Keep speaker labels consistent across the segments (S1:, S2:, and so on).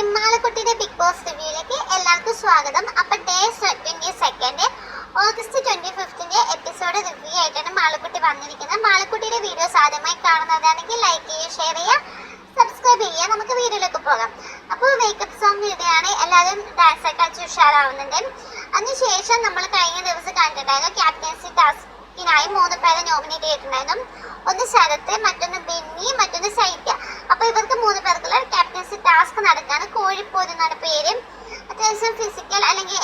S1: നിമ്മാളക്കുട്ടിയുടെ big boss റിവ്യൂയിലേക്ക് എല്ലാവർക്കും സ്വാഗതം. അപ്പൊ day twenty second August twenty ഫിഫ്തിന്റെ episode review ആയിട്ടാണ് മാളക്കുട്ടി വന്നിരിക്കുന്നത്. മാളക്കുട്ടിയുടെ വീഡിയോസ് ആദ്യമായി കാണുന്നതാണെങ്കിൽ ലൈക്ക് ചെയ്യുക ഷെയർ ചെയ്യുക സബ്സ്ക്രൈബ് ചെയ്യുക. നമുക്ക് വീഡിയോയിലേക്ക് പോകാം. അപ്പോൾ മേക്കപ്പ് സോങ് വീഡിയോയാണ് എല്ലാവരും ഡാൻസ് ഒക്കെ കളിച്ച് ഉഷാറാവുന്നുണ്ട്. അതിനുശേഷം നമ്മൾ കഴിഞ്ഞ ദിവസം കണ്ടിട്ടുണ്ടായിരുന്നു ക്യാപ്റ്റൻസി ടാസ്കിനായി മൂന്ന് പേരെ നോമിനേറ്റ് ചെയ്തിട്ടുണ്ടായിരുന്നു. ഒന്ന് ശരത്ത് മറ്റൊന്ന് ബെന്നി മറ്റൊന്ന് ശൈത്യ അപ്പൊ ഇവർക്ക് മൂന്ന് പേർക്കുള്ള ക്യാപ്റ്റൻസി ടാസ്ക് നടക്കാണ് കോഴിപ്പോര് എന്നാണ് പേര്. അത്യാവശ്യം ഫിസിക്കൽ അല്ലെങ്കിൽ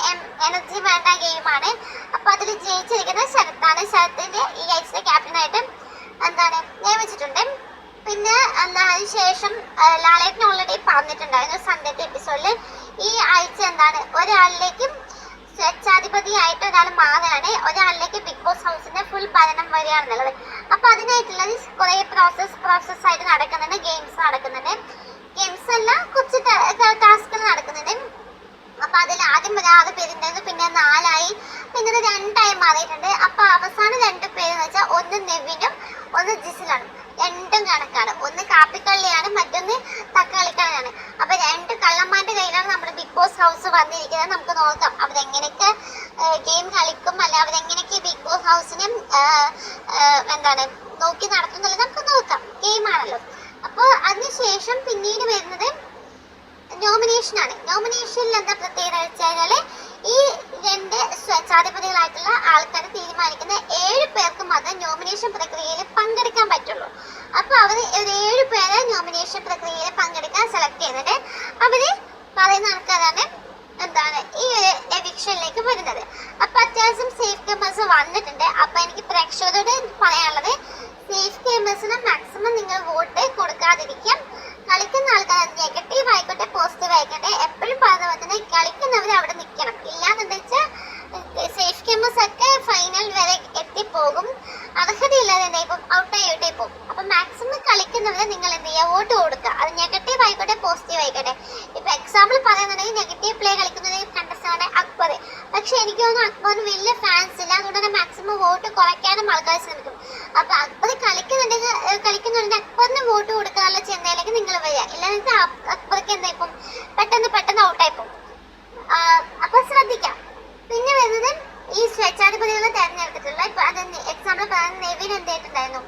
S1: എനർജി വേണ്ട ഗെയിമാണ് അപ്പൊ അതിൽ ജയിച്ചിരിക്കുന്നത് ശരത്താണ്. ശരത്തിന്റെ ഈ ആഴ്ചത്തെ ക്യാപ്റ്റനായിട്ട് എന്താണ് നിയമിച്ചിട്ടുണ്ട്. പിന്നെ അതിനുശേഷം ലാലേട്ടൻ ഓൾറെഡി പറഞ്ഞിട്ടുണ്ടായിരുന്നു സൺഡേത്തെ എപ്പിസോഡിൽ ഈ ആഴ്ച എന്താണ് ഒരാളിലേക്കും സ്വച്ഛാധിപതിയായിട്ട് ഒരാൾ മാറുകയാണ്. ഒരാളിലേക്ക് ബിഗ് ബോസ് ഹൗസിന്റെ ഫുൾ ഭരണം വരികയാണെന്നുള്ളത്. അപ്പൊ അതിനായിട്ടുള്ളത് കുറെ പ്രോസസ് പ്രോസസ് ആയിട്ട് നടക്കുന്നുണ്ട് ഗെയിംസ് നടക്കുന്നുണ്ട് ഗെയിംസ് അല്ല കുറച്ച് ടാസ്കുകൾ നടക്കുന്നുണ്ട് അപ്പൊ അതിൽ ആദ്യം ഒരു പിന്നെ നാലായി. പിന്നെ രണ്ടായി മാറിയിട്ടുണ്ട്. അപ്പൊ അവസാനം രണ്ട് പേരെന്ന് വെച്ചാൽ ഒന്ന് നെവിനും ഒന്ന് ജിസിലാണ്. രണ്ടും കണക്കാണ്. ഒന്ന് കാപ്പിക്കള്ളിയാണ് മറ്റൊന്ന് തക്കാളിക്കള്ളിയാണ്. അപ്പൊ രണ്ട് കള്ളന്മാരുടെ കയ്യിലാണ് നമ്മുടെ ബിഗ് ബോസ് ഹൗസ് വന്നിരിക്കുന്നത്. നമുക്ക് നോക്കാം. അവരെങ്ങനെയൊക്കെ ഗെയിം കളിക്കും. അല്ല അവരെങ്ങനെയൊക്കെ ബിഗ് ബോസ് ഹൗസിനെ എന്താണ് നോക്കി നടത്തുന്നുള്ളത് നമുക്ക് നോക്കാം. ഗെയിം ആണല്ലോ. അപ്പോൾ അതിനുശേഷം പിന്നീട് വരുന്നത് നോമിനേഷൻ ആണ്. നോമിനേഷനിൽ എന്താ പ്രത്യേകത വെച്ചാൽ ഈ രണ്ട് സ്വേച്ഛാധിപതികളായിട്ടുള്ള ആൾക്കാർ തീരുമാനിക്കുന്ന ഏഴ് പേർക്ക് മാത്രമേ നോമിനേഷൻ പ്രക്രിയയിൽ പങ്കെടുക്കാൻ പറ്റുള്ളൂ. അപ്പൊ അവർ ഒരു ഏഴ് പേരെ നോമിനേഷൻ പ്രക്രിയയിൽ പങ്കെടുക്കാൻ സെലക്ട് ചെയ്യുന്നുണ്ട് അവർ പറയുന്ന ആൾക്കാരാണ് എന്താണ് ഈ എവിക്ഷനിലേക്ക് വരുന്നത്. അപ്പൊ അത്യാവശ്യം സേഫ് കേമേഴ്സ് വന്നിട്ടുണ്ട്. അപ്പൊ എനിക്ക് പ്രേക്ഷകരോട് പറയാനുള്ളത് സേഫ് കേമേഴ്സിന് മാക്സിമം നിങ്ങൾ വോട്ട് കൊടുക്കാതിരിക്കാം. കളിക്കുന്ന ആൾക്കാർ നെഗറ്റീവ് ആയിക്കോട്ടെ എപ്പോഴും പറഞ്ഞ പോലെ തന്നെ കളിക്കുന്നവർ അവിടെ നിൽക്കണം ഇല്ലാന്നുണ്ടെച്ചാൽ സേഫ് ഗെയിമേഴ്സ് ഒക്കെ ഫൈനൽ വരെ എത്തിപ്പോകും. അർഹതയില്ലാതെ എന്താ ഇപ്പം ഔട്ടായി ഔട്ടായി പോകും. അപ്പൊ മാക്സിമം കളിക്കുന്നവരെ നിങ്ങൾ എന്ത് ചെയ്യുക? വോട്ട് കൊടുക്കുക. അത് നെഗറ്റീവ് ആയിക്കോട്ടെ പോസിറ്റീവ് ആയിക്കോട്ടെ. ഇപ്പൊ എക്സാമ്പിൾ പറയുന്നുണ്ടെങ്കിൽ നെഗറ്റീവ് പ്ലേ കളിക്കുന്നത് കണ്ടസ്റ്റാണ് അക്ബർ. പക്ഷെ എനിക്ക് തോന്നുന്നു അക്ബറിന് വലിയ ഫാൻസ് ഇല്ല. അതുകൊണ്ട് തന്നെ മാക്സിമം വോട്ട് കുറയ്ക്കാനും ആൾക്കാർ ശ്രമിക്കും. അപ്പൊ അക്ബർ കളിക്കുന്നുണ്ടെങ്കിൽ കളിക്കുന്നുണ്ടെങ്കിൽ അക്ബറിന് വോട്ട് കൊടുക്കാനുള്ള ചിന്തയിലേക്ക് നിങ്ങൾ വരിക. ഇല്ലാന്ന് അക്ബർക്ക് എന്താ ഇപ്പം പെട്ടെന്ന് പെട്ടെന്ന് ഔട്ടായി പോകും ആഹ് അപ്പൊ ശ്രദ്ധിക്കാം പിന്നെ വരുന്നത് ഈ സ്വേച്ഛാധിപതികളെ തെരഞ്ഞെടുത്തിട്ടുള്ള ഇപ്പൊ അത് എക്സാമ്പിൾ പറയുന്ന നെവിൻ എന്ത് ചെയ്തിട്ടുണ്ടായിരുന്നു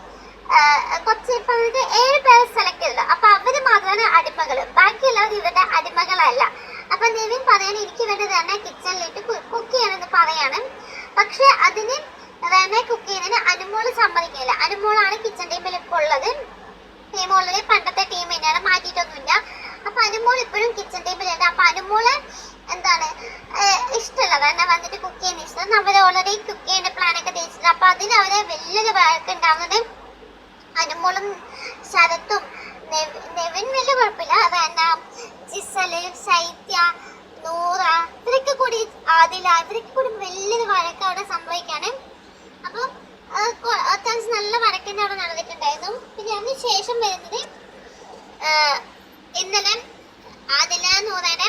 S1: കൊച്ചി കുറച്ച് ഇപ്പൊ അവർക്ക് ഏഴ് പേരെ സെലക്ട് ചെയ്തില്ല അപ്പൊ അവർ മാത്രമാണ് അടിമകൾ ബാക്കിയുള്ളവർ ഇവരുടെ അടിമകളല്ല. അപ്പൊ നിവിൻ പറയാണ് എനിക്ക് വേണ്ടി തന്നെ കിച്ചണിലിട്ട് കുക്ക് ചെയ്യണമെന്ന് പറയാണ്. പക്ഷെ അതിന് റെനെ കുക്ക് ചെയ്യുന്നതിന് അനുമോൾ സമ്മതിക്കില്ല അനുമോളാണ് കിച്ചൺ ടീമിൽ ഇപ്പോൾ ഉള്ളത്. ടീം ഓൾറെഡി പണ്ടത്തെ ടീം തന്നെയാണ് മാറ്റിയിട്ടൊന്നുമില്ല. അപ്പൊ അനുമോൾ ഇപ്പോഴും കിച്ചൺ ടീമിലുണ്ട് അപ്പൊ അനുമോൾ എന്താണ് ഇഷ്ടമുള്ളത് തന്നെ വന്നിട്ട് കുക്ക് ചെയ്യുന്ന ഇഷ്ടം. അവർ ഓൾറെഡി കുക്ക് ചെയ്യുന്ന പ്ലാൻ ഒക്കെ തേച്ചിട്ടുണ്ട്. അപ്പൊ അതിന് അവരെ വലിയൊരു വഴക്ക് ഉണ്ടാവുന്നത് അനുമോളും ശരത്തും നെവിൻ വലിയ കുഴപ്പമില്ല. വേണ്ട. ജിസൽ ശൈത്യ നൂറ ഇവരൊക്കെ കൂടി ആദില ഇവരൊക്കെ കൂടി വലിയൊരു വഴക്ക് അവിടെ സംഭവിക്കാണ് അപ്പോൾ അത് അത്യാവശ്യം നല്ല വഴക്കിന്റെ അവിടെ നടന്നിട്ടുണ്ടായിരുന്നു. പിന്നെ അതിന് ശേഷം വരുന്നത് ഇന്നലെ ആദില നൂറയുടെ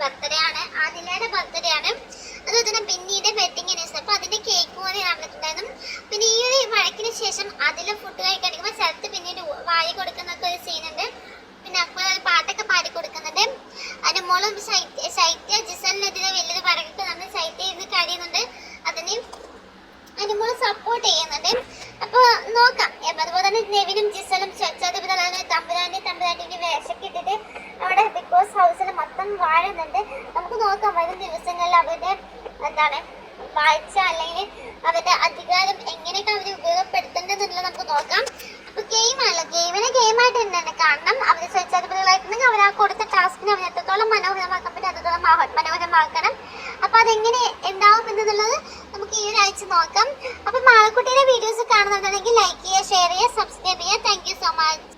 S1: ബർത്ത്ഡേ ആണ് ആദിലയുടെ ബർത്ത്ഡേ ആണ് അതുപോലെ തന്നെ ബിന്നിയുടെ വെഡിങ് ആനിവേഴ്സറി അപ്പൊ അതിന്റെ കേക്ക് പോലെ നടന്നിട്ടുണ്ടായിരുന്നു പിന്നെ ഈ ഒരു വഴക്കിന് ശേഷം അതിലെ ഫുഡ് കഴിക്കണമെങ്കിൽ സ്ഥലത്ത് പിന്നീട് വായി കൊടുക്കുന്നൊക്കെ ഒരു സീനുണ്ട് പിന്നെ അക്ബർ പാട്ടൊക്കെ പാടി കൊടുക്കുന്നുണ്ട്. അതിന്റെ മോളും ശൈത്യ ശൈത്യ ജിസലിനെതിരെ വലിയൊരു വഴക്കൊക്കെ നമ്മൾ ശൈത്യ ഇരുന്ന് കരയുന്നുണ്ട് അതിന് മോളും സപ്പോർട്ട് ചെയ്യുന്നുണ്ട്. അപ്പോൾ നോക്കാം എം അതുപോലെ തന്നെ നെവിനും ജിസലും സ്വച്ഛാധിപതികളാണ് തമ്പുരാന്റെ തമ്പുരാന്റെ വേഷമൊക്കെ ഇട്ടിട്ട് അവിടെ ബിഗ് ബോസ് ഹൗസിൽ മൊത്തം വാഴുന്നുണ്ട് നമുക്ക് നോക്കാം വരും ദിവസങ്ങളിൽ അവരുടെ എന്താണ് വാഴ്ച അല്ലെങ്കിൽ അവരുടെ അധികാരം എങ്ങനെയൊക്കെ അവർ ഉപയോഗപ്പെടുത്തേണ്ടതെന്നുള്ളത് നമുക്ക് നോക്കാം. അപ്പൊ ഗെയിമല്ല ഗെയിമിനെ ഗെയിമായിട്ട് തന്നെയാണ്. കാരണം അവർ സ്വച്ഛാധിപതികളായിട്ടുണ്ടെങ്കിൽ അവർ ആ കൊടുത്ത ടാസ്കിനെ അവർ എത്രത്തോളം മനോഹരമാക്കാൻ പറ്റും അത്രത്തോളം മനോഹരമാക്കണം. അപ്പൊ അതെങ്ങനെ ഉണ്ടാവും എന്നുള്ളത് നമുക്ക് ഈ ഒരാഴ്ച നോക്കാം. അപ്പൊ മാളക്കുട്ടിയുടെ വീഡിയോസ് കാണുന്നുണ്ടെങ്കിൽ ലൈക്ക് ചെയ്യുക ഷെയർ ചെയ്യുക സബ്സ്ക്രൈബ് ചെയ്യുക. Thank so much